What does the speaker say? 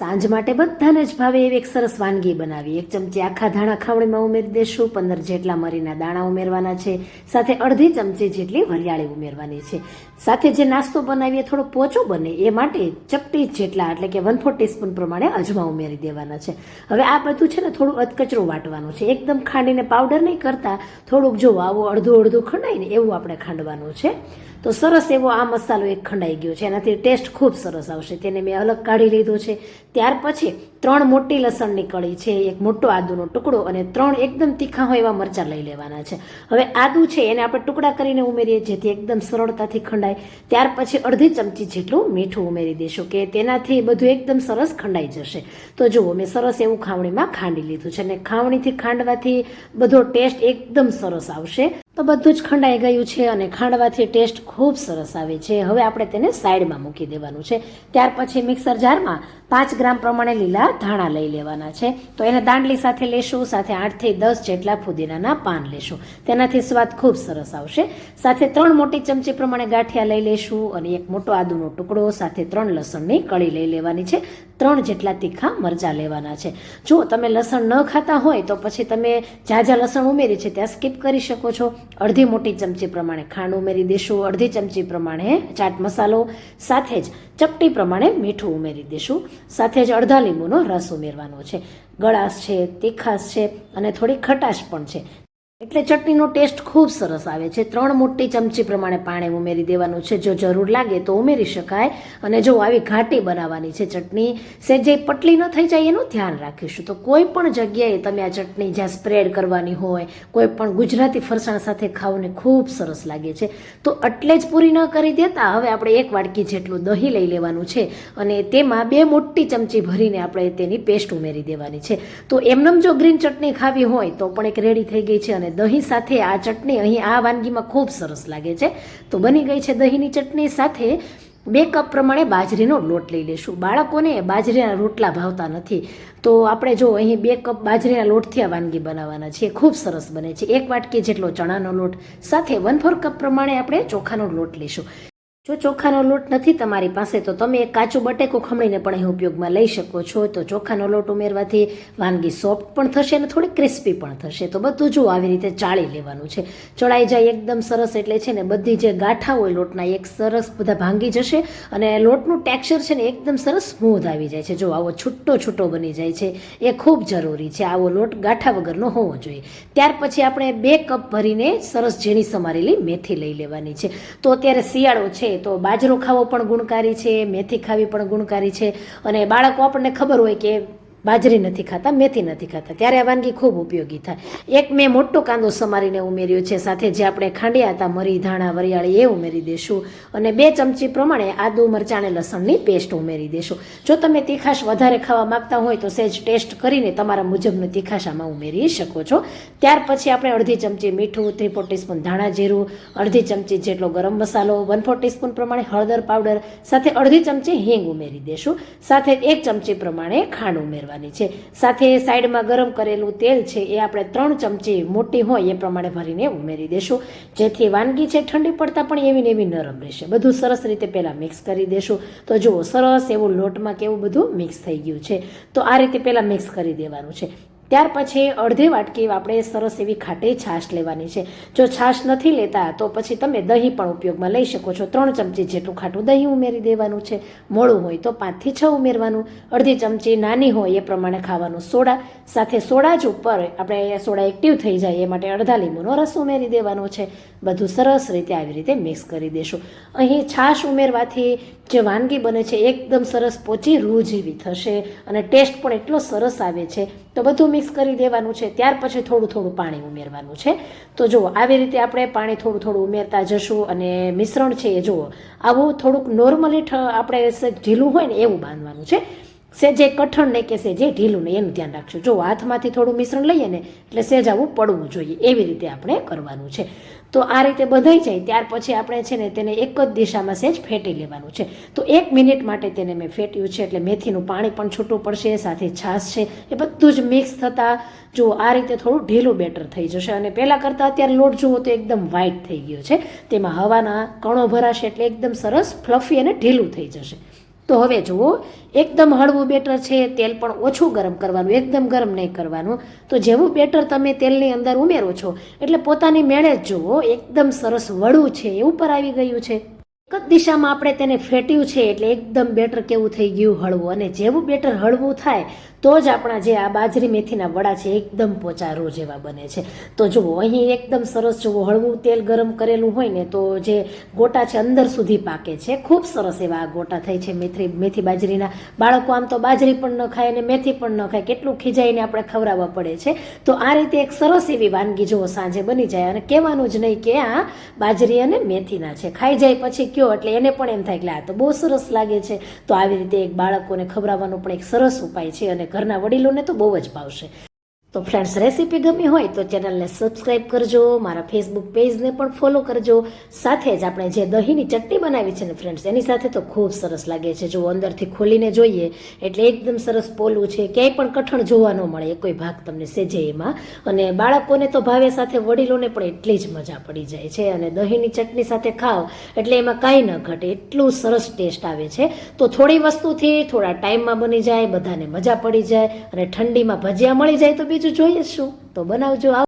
સાંજ માટે બધાને જ ભાવે એવી એક સરસ વાનગી બનાવી. એક ચમચી આખા ધાણા ખાવણીમાં ઉમેરી દેશું. પંદર જેટલા મરીના દાણા ઉમેરવાના છે. સાથે અડધી ચમચી જેટલી વરિયાળી ઉમેરવાની છે. સાથે જે નાસ્તો બનાવીએ, થોડો પોચો બને, એ માટે ચપટી જેટલા એટલે કે વન ફોર ટીસ્પૂન પ્રમાણે અજમા ઉમેરી દેવાના છે. હવે આ બધું છે ને થોડું અધકચરું વાટવાનું છે. એકદમ ખાંડીને પાવડર નહીં કરતા, થોડુંક જો આવું અડધું અડધું ખંડાય ને એવું આપણે ખાંડવાનું છે. તો સરસ એવો આ મસાલો એક ખંડાઈ ગયો છે. એનાથી ટેસ્ટ ખૂબ સરસ આવશે. તેને મેં અલગ કાઢી લીધો છે. ત્યાર પછી ત્રણ મોટી લસણની કળી છે, એક મોટો આદુનો ટુકડો અને ત્રણ એકદમ તીખા હોય એવા મરચાં લઈ લેવાના છે. હવે આદુ છે એને આપણે ટુકડા કરીને ઉમેરીએ, જેથી એકદમ સરળતાથી ખંડાય. ત્યાર પછી અડધી ચમચી જેટલું મીઠું ઉમેરી દેશું, કે તેનાથી બધું એકદમ સરસ ખંડાઈ જશે. તો જુઓ, મેં સરસ એવું ખાવણીમાં ખાંડી લીધું છે અને ખાવણીથી ખાંડવાથી બધો ટેસ્ટ એકદમ સરસ આવશે. તો બધું જ ખંડાઈ ગયું છે અને ખાંડવાથી ટેસ્ટ ખૂબ સરસ આવે છે. હવે આપણે તેને સાઈડમાં મૂકી દેવાનું છે. ત્યાર પછી મિક્સર જારમાં પાંચ ગ્રામ પ્રમાણે લીલા ધાણા લઈ લેવાના છે. તો એને દાંડલી સાથે લેશું, સાથે આઠથી દસ જેટલા ફુદીનાના પાન લેશું. તેનાથી સ્વાદ ખૂબ સરસ આવશે. સાથે ત્રણ મોટી ચમચી પ્રમાણે ગાંઠિયા લઈ લેશું અને એક મોટો આદુનો ટુકડો, સાથે ત્રણ લસણની કળી લઈ લેવાની છે. ત્રણ જેટલા તીખા મરચાં લેવાના છે. જો તમે લસણ ન ખાતા હોય તો પછી તમે જ્યાં જ્યાં લસણ ઉમેરી છે, ત્યાં સ્કીપ કરી શકો છો. અડધી મોટી ચમચી પ્રમાણે ખાંડ ઉમેરી દેશું. અડધી ચમચી પ્રમાણે ચાટ મસાલો, સાથે જ ચપટી પ્રમાણે મીઠું ઉમેરી દેશું. સાથે જ અડધા લીંબુનો રસ ઉમેરવાનો છે. ગળાશ છે, તીખાશ છે અને થોડી ખટાશ પણ છે. એટલે ચટણીનો ટેસ્ટ ખૂબ સરસ આવે છે. ત્રણ મોટી ચમચી પ્રમાણે પાણી ઉમેરી દેવાનું છે. જો જરૂર લાગે તો ઉમેરી શકાય. અને જો આવી ઘાટી બનાવવાની છે ચટણી, સેજે પટલી ન થઈ જાય એનું ધ્યાન રાખીશું. તો કોઈ પણ જગ્યાએ તમે આ ચટણી જ્યાં સ્પ્રેડ કરવાની હોય, કોઈ પણ ગુજરાતી ફરસાણ સાથે ખાવને ખૂબ સરસ લાગે છે. તો એટલે જ પૂરી ન કરી દેતા. હવે આપણે એક વાડકી જેટલું દહીં લઈ લેવાનું છે અને તેમાં બે મોટી ચમચી ભરીને આપણે તેની પેસ્ટ ઉમેરી દેવાની છે. તો એમનેમ જો ગ્રીન ચટણી ખાવી હોય તો પણ એક રેડી થઈ ગઈ છે અને દહીં સાથે આ ચટણી અહીં આ વાનગીમાં ખૂબ સરસ લાગે છે. તો બની ગઈ છે દહીંની ચટણી સાથે બે કપ પ્રમાણે બાજરીનો લોટ લઈ લેશું. બાળકોને બાજરીના રોટલા ભાવતા નથી. તો આપણે જો અહીં બે કપ બાજરીના લોટથી આ વાનગી બનાવવાના છે ખૂબ સરસ બને છે. એક વાટકી જેટલો ચણાનો લોટ સાથે વન ફોર કપ પ્રમાણે આપણે ચોખાનો લોટ લઈશું. જો ચોખાનો લોટ નથી તમારી પાસે, તો તમે એક કાચું બટેકું ખમણીને પણ અહીં ઉપયોગમાં લઈ શકો છો. તો ચોખાનો લોટ ઉમેરવાથી વાનગી સોફ્ટ પણ થશે અને થોડી ક્રિસ્પી પણ થશે. તો બધું જો આવી રીતે ચાળી લેવાનું છે. ચડાઈ જાય એકદમ સરસ એટલે છે ને બધી જે ગાંઠા હોય લોટના એક સરસ બધા ભાંગી જશે અને લોટનું ટેક્સચર છે ને એકદમ સરસ સ્મૂધ આવી જાય છે. જો આવો છૂટો છૂટો બની જાય છે, એ ખૂબ જરૂરી છે. આવો લોટ ગાંઠા વગરનો હોવો જોઈએ. ત્યાર પછી આપણે બે કપ ભરીને સરસ ઝીણી સમારેલી મેથી લઈ લેવાની છે. તો અત્યારે શિયાળો છે તો બાજરો ખાવો પણ ગુણકારી છે, મેથી ખાવી પણ ગુણકારી છે. અને બાળકો આપણને ખબર હોય કે બાજરી નથી ખાતા, મેથી નથી ખાતા. ત્યારે આ વાનગી ખૂબ ઉપયોગી થાય. એક મેં મોટો કાંદો સમારીને ઉમેર્યો છે. સાથે જે આપણે ખાંડ્યા હતા, મરી, ધાણા, વરિયાળી એ ઉમેરી દેશું. અને બે ચમચી પ્રમાણે આદુ, મરચાં અને લસણની પેસ્ટ ઉમેરી દેશું. જો તમે તીખાશ વધારે ખાવા માંગતા હોય તો સહેજ ટેસ્ટ કરીને તમારા મુજબનું તીખાશ આમાં ઉમેરી શકો છો. ત્યાર પછી આપણે અડધી ચમચી મીઠું થ્રી ફોર ટીસ્પૂન ધાણા જીરું, અડધી ચમચી જેટલો ગરમ મસાલો વન ફોર ટીસ્પૂન પ્રમાણે હળદર પાવડર, સાથે અડધી ચમચી હિંગ ઉમેરી દેશું. સાથે એક ચમચી પ્રમાણે ખાંડ ઉમેરવા કરવાની છે. સાથે સાઈડમાં ગરમ કરેલું તેલ છે એ આપણે ત્રણ ચમચી મોટી હોય એ પ્રમાણે ભરીને ઉમેરી દેશું. જેથી વાનગી છે ઠંડી પડતા પણ એવી ને એવી નરમ રહેશે. બધું સરસ રીતે પહેલાં મિક્સ કરી દેશું. તો જુઓ સરસ એવું લોટમાં કેવું બધું મિક્સ થઈ ગયું છે. તો આ રીતે પહેલાં મિક્સ કરી દેવાનું છે. ત્યાર પછી અડધી વાટકી આપણે સરસ એવી ખાટી છાશ લેવાની છે. જો છાશ નથી લેતા, તો પછી તમે દહીં પણ ઉપયોગમાં લઈ શકો છો. ત્રણ ચમચી જેટલું ખાટું દહીં ઉમેરી દેવાનું છે. મોડું હોય તો પાંચથી છ ઉમેરવાનું. અડધી ચમચી નાની હોય એ પ્રમાણે ખાવાનું. સોડા સાથે સોડા જ ઉપર આપણે સોડા એક્ટિવ થઈ જાય એ માટે અડધા લીંબુનો રસ ઉમેરી દેવાનો છે. બધું સરસ રીતે આવી રીતે મિક્સ કરી દેશું. અહીં છાશ ઉમેરવાથી જે વાનગી બને છે, એકદમ સરસ પોચી રૂ જેવી થશે અને ટેસ્ટ પણ એટલો સરસ આવે છે તો બધું મિક્સ કરી દેવાનું છે. ત્યાર પછી થોડું થોડું પાણી ઉમેરવાનું છે. તો જુઓ, આવી રીતે આપણે પાણી થોડું થોડું ઉમેરતા જશું અને મિશ્રણ છે એ જુઓ, આવું થોડુંક નોર્મલી આપણે ઢીલું હોય ને એવું બાંધવાનું છે. સેજે કઠણ નહીં કે સેજે ઢીલું નહીં, એનું ધ્યાન રાખશું જો હાથમાંથી થોડું મિશ્રણ લઈએ ને એટલે સેજ આવું પડવું જોઈએ. એવી રીતે આપણે કરવાનું છે. તો આ રીતે બંધાઈ જાય, ત્યાર પછી આપણે છે ને તેને એક જ દિશામાં સેજ ફેટી લેવાનું છે. તો એક મિનિટ માટે તેને મેં ફેટ્યું છે, એટલે મેથીનું પાણી પણ છૂટું પડશે, સાથે છાશ છે, એ બધું જ મિક્સ થતાં જો આ રીતે થોડું ઢીલું બેટર થઈ જશે. અને પહેલાં કરતાં અત્યારે લોટ જુઓ તો એકદમ વ્હાઇટ થઈ ગયો છે. તેમાં હવાના કણો ભરાશે એટલે એકદમ સરસ ફ્લફી અને ઢીલું થઈ જશે. તો હવે જુઓ, એકદમ હળવું બેટર છે, તેલ પણ ઓછું ગરમ કરવાનું, એકદમ ગરમ નહીં કરવાનું. તો જેવું બેટર તમે તેલની અંદર ઉમેરો છો, એટલે પોતાની મેળે જ જુઓ, એકદમ સરસ વળું છે, એ ઉપર આવી ગયું છે. એક જ દિશામાં આપણે તેને ફેટ્યું છે, એટલે એકદમ બેટર કેવું થઈ ગયું હળવું. અને જેવું બેટર હળવું થાય તો જ આપણા જે આ બાજરી મેથીના વડા છે એકદમ પોચા રોજ જેવા બને છે. તો જુઓ, અહીં એકદમ સરસ જુઓ, હળવું તેલ ગરમ કરેલું હોય ને તો જે ગોટા છે અંદર સુધી પાકે છે. ખૂબ સરસ એવા આ ગોટા થાય છે મેથી મેથી બાજરીના. બાળકો આમ તો બાજરી પણ ન ખાય અને મેથી પણ ન ખાય. કેટલું ખીજાઈને આપણે ખવડાવવા પડે છે. તો આ રીતે એક સરસ એવી વાનગી જુઓ, સાંજે બની જાય અને કહેવાનું જ નહીં કે આ બાજરી અને મેથીના છે. ખાઈ જાય પછી કયો, એટલે એને પણ એમ થાય કે આ તો બહુ સરસ લાગે છે. તો આવી રીતે એક બાળકોને ખવડાવવાનો પણ એક સરસ ઉપાય છે અને ઘરના વડીલોને તો બહુ જ ભાવશે. તો ફ્રેન્ડ્સ રેસીપી ગમી હોય તો ચેનલને સબસ્ક્રાઈબ કરજો, મારા ફેસબુક પેજને પણ ફોલો કરજો. સાથે જ આપણે જે દહીંની ચટણી બનાવી છે ને ફ્રેન્ડ્સ એની સાથે તો ખૂબ સરસ લાગે છે. જો અંદરથી ખોલીને જોઈએ, એટલે એકદમ સરસ પોલું છે. ક્યાંય પણ કઠણ જોવા ન મળે કોઈ ભાગ તમને સેજે એમાં. અને બાળકોને તો ભાવે સાથે વડીલોને પણ એટલી જ મજા પડી જાય છે. અને દહીંની ચટણી સાથે ખાઓ એટલે એમાં કાંઈ ન ઘટે, એટલું સરસ ટેસ્ટ આવે છે. તો થોડી વસ્તુથી થોડા ટાઈમમાં બની જાય, બધાને મજા પડી જાય, અને ઠંડીમાં ભજીયા મળી જાય તો બીજું જોઈએ શું? તો બનાવજો